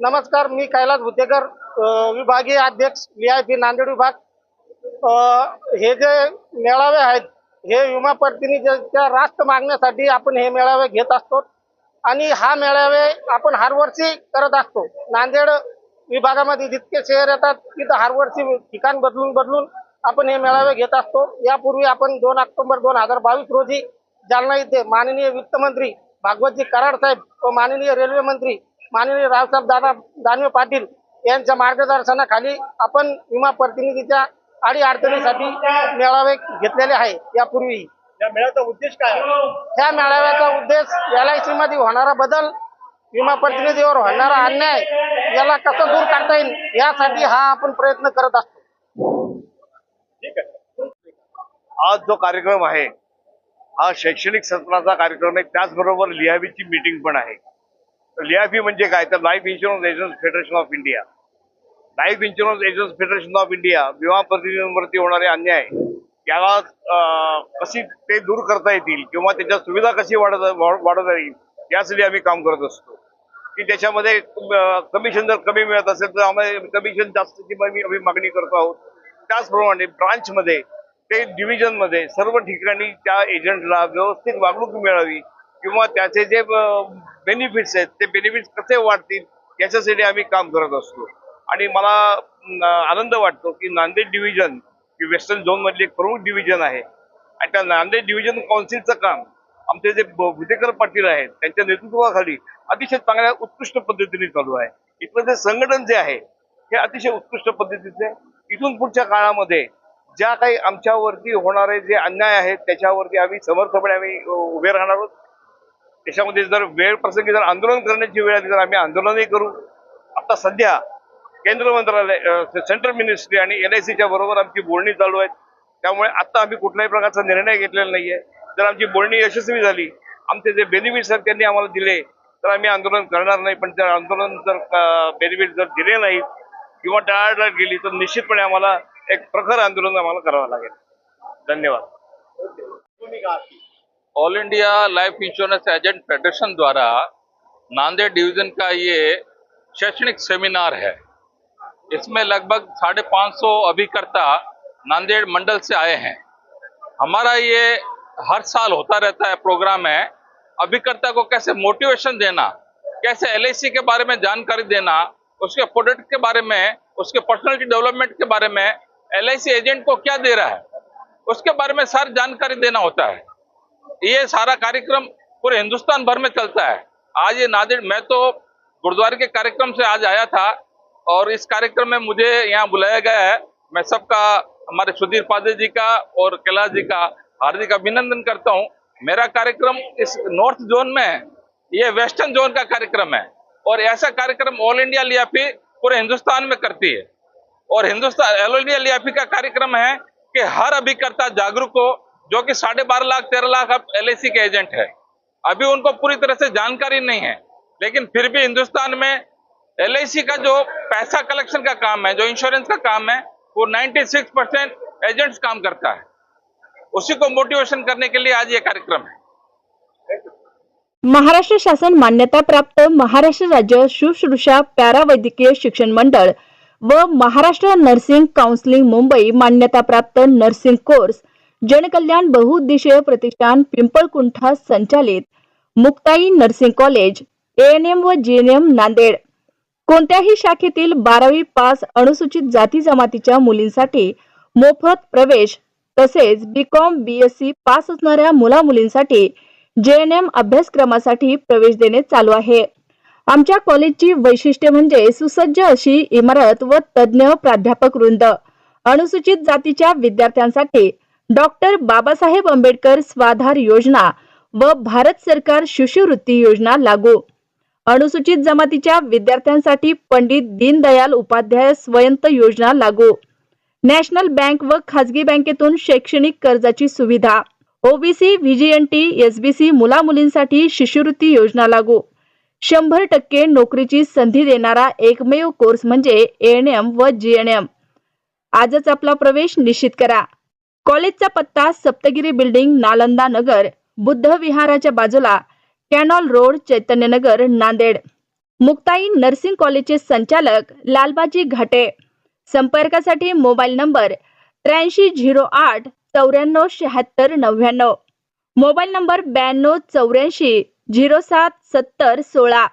नमस्कार मी कैलास भुतेकर विभागीय अध्यक्ष व्ही आय पी नांदेड विभाग. हे जे मेळावे आहेत हे विमा प्रतिनिधीच्या रास्त मागण्यासाठी आपण हे मेळावे घेत असतो. आणि हा मेळावे आपण हरवर्षी करत असतो. नांदेड विभागामध्ये जितके शहर येतात तिथं हरवर्षी ठिकाण बदलून बदलून आपण हे मेळावे घेत असतो. यापूर्वी आपण दोन ऑक्टोबर दोन हजार बावीस रोजी जालना इथे माननीय वित्तमंत्री भागवतजी कराड साहेब व माननीय रेल्वे मंत्री माननीय रावसाहेब दादा दानवे पाटील यांच्या मार्गदर्शनाखाली आपण विमा प्रतिनिधीच्या अडी अडचणीसाठी मेळावे घेतलेले आहे. यापूर्वी या मेळ्याचा उद्देश काय ह्या मेळाव्याचा उद्देश एल आय सी मध्ये होणारा बदल विमा प्रतिनिधीवर होणारा अन्याय याला कसं दूर करता येईल यासाठी हा आपण प्रयत्न करत असतो. ठीक आहे. आज जो कार्यक्रम आहे हा शैक्षणिक सत्राचा कार्यक्रम आहे. त्याचबरोबर लिहावीची मीटिंग पण आहे. लियाफी म्हणजे काय? तर life insurance agents federation of India life insurance agents federation of India विमा प्रतिनिधींवरती होणारे अन्याय याला कशी ते दूर करता येतील किंवा त्याच्या सुविधा कशी वाढत वाढवता येईल यासाठी आम्ही काम करत असतो. की त्याच्यामध्ये कमिशन जर कमी मिळत असेल तर आम्हाला कमिशन जास्तची आम्ही मागणी करतो आहोत. त्याचप्रमाणे ब्रांचमध्ये ते डिव्हिजनमध्ये सर्व ठिकाणी त्या एजंटला व्यवस्थित वागणूक मिळावी किंवा त्याचे जे बेनिफिट्स आहेत ते बेनिफिट्स कसे वाढतील याच्यासाठी आम्ही काम करत असतो. आणि मला आनंद वाटतो की नांदेड डिव्हिजन ही वेस्टर्न झोनमधली एक प्रमुख डिव्हिजन आहे. आणि त्या नांदेड डिव्हिजन काउन्सिलचं काम आमचे जे भुतेकर पाटील आहेत त्यांच्या नेतृत्वाखाली अतिशय चांगल्या उत्कृष्ट पद्धतीने चालू आहे. इथलं जे संघटन जे आहे हे अतिशय उत्कृष्ट पद्धतीचे इथून पुढच्या काळामध्ये ज्या काही आमच्यावरती होणारे जे अन्याय आहेत त्याच्यावरती आम्ही समर्थपणे आम्ही उभे राहणार आहोत. त्याच्यामध्ये जर वेळ प्रसंगी जर आंदोलन करण्याची वेळ आली तर आम्ही आंदोलनही करू. आता सध्या केंद्र मंत्रालय सेंट्रल मिनिस्ट्री आणि एल आय सीच्या बरोबर आमची बोलणी चालू आहेत. त्यामुळे आता आम्ही कुठल्याही प्रकारचा निर्णय घेतलेला नाहीये. जर आमची बोलणी यशस्वी झाली आमचे जे बेनिफिट्स आहेत त्यांनी आम्हाला दिले तर आम्ही आंदोलन करणार नाही. पण जर आंदोलन जर बेनिफिट जर दिले नाहीत किंवा टाळाटाळ गेली तर निश्चितपणे आम्हाला एक प्रखर आंदोलन आम्हाला करावं लागेल. धन्यवाद. All India life insurance agent federation द्वारा नांदेड़ डिवीज़न का ये शैक्षणिक सेमिनार है। इसमें लगभग साढ़े पाँच सौ अभिकर्ता नांदेड़ मंडल से आए हैं। हमारा ये हर साल होता रहता है प्रोग्राम है, अभिकर्ता को कैसे मोटिवेशन देना, कैसे एलआईसी के बारे में जानकारी देना, उसके प्रोडक्ट के बारे में, उसके पर्सनलिटी डेवलपमेंट के बारे में, एलआईसी एजेंट को क्या दे रहा है, उसके बारे में सारी जानकारी देना होता है। ये सारा कार्यक्रम पूरे हिंदुस्तान भर में चलता है। आज ये नादिर, मैं तो गुरुद्वारे के कार्यक्रम से आज आया था और इस कार्यक्रम में मुझे यहाँ बुलाया गया है। मैं सबका, हमारे सुधीर पादे जी का और कैलाश जी का हार्दिक अभिनंदन करता हूँ। मेरा कार्यक्रम इस नॉर्थ जोन में है। ये वेस्टर्न जोन का कार्यक्रम है और ऐसा कार्यक्रम ऑल इंडिया लियाफी पूरे हिंदुस्तान में करती है। और हिंदुस्तान, ऑल इंडिया लियाफी का कार्यक्रम है कि हर अभिकर्ता जागरूक हो जो कि साढ़े बारह लाख, तेरह लाख अब एल के एजेंट है। अभी उनको पूरी तरह से जानकारी नहीं है, लेकिन फिर भी हिंदुस्तान में एल का जो पैसा कलेक्शन का काम है, जो इंश्योरेंस का काम है, वो 96 परसेंट एजेंट्स काम करता है। उसी को मोटिवेशन करने के लिए आज ये कार्यक्रम है। महाराष्ट्र शासन मान्यता प्राप्त महाराष्ट्र राज्य शुश्रूषा पॅरावैद्यकीय शिक्षण मंडळ व महाराष्ट्र नर्सिंग काउन्सिलिंग मुंबई मान्यता प्राप्त नर्सिंग कोर्स जनकल्याण बहुउद्देशीय प्रतिष्ठान पिंपळकुंठा संचालित मुक्ताई नर्सिंग कॉलेज एएनएम व जीएनएम नांदेड. कोणत्याही शाखेतील बारावी पास अनुसूचित जाती जमातीच्या मुलींसाठी मोफत प्रवेश तसेच बीकॉम बीएससी पास असणाऱ्या मुला मुलींसाठी जेएनएम अभ्यासक्रमासाठी प्रवेश देणे चालू आहे. आमच्या कॉलेजची वैशिष्ट्य म्हणजे सुसज्ज अशी इमारत व तज्ज्ञ प्राध्यापक वृंद. अनुसूचित जातीच्या विद्यार्थ्यांसाठी डॉक्टर बाबासाहेब आंबेडकर स्वाधार योजना व भारत सरकार शिष्यवृत्ती योजना लागू. अनुसूचित जमातीच्या विद्यार्थ्यांसाठी पंडित दीनदयाल उपाध्याय स्वयंत योजना लागू. नॅशनल बँक व खाजगी बँकेतून शैक्षणिक कर्जाची सुविधा. ओबीसी व्हीजीएनटी एसबीसी मुला मुलींसाठी शिष्यवृत्ती योजना लागू. शंभर टक्के नोकरीची संधी देणारा एकमेव कोर्स म्हणजे एएनएम व जीएनएम आजच आपला प्रवेश निश्चित करा. कॉलेजचा पत्ता सप्तगिरी बिल्डिंग नालंदा नगर बुद्ध विहाराच्या बाजूला canal road Chaitanyanagar Nanded. Muktai nursing कॉलेजचे संचालक लालबाजी घाटे. संपर्कासाठी मोबाईल नंबर त्र्याऐंशी झिरो आठ चौऱ्याण्णव शहात्तर नव्याण्णव. मोबाईल नंबर ब्याण्णव चौऱ्याऐंशी झिरो सात सत्तर सोळा.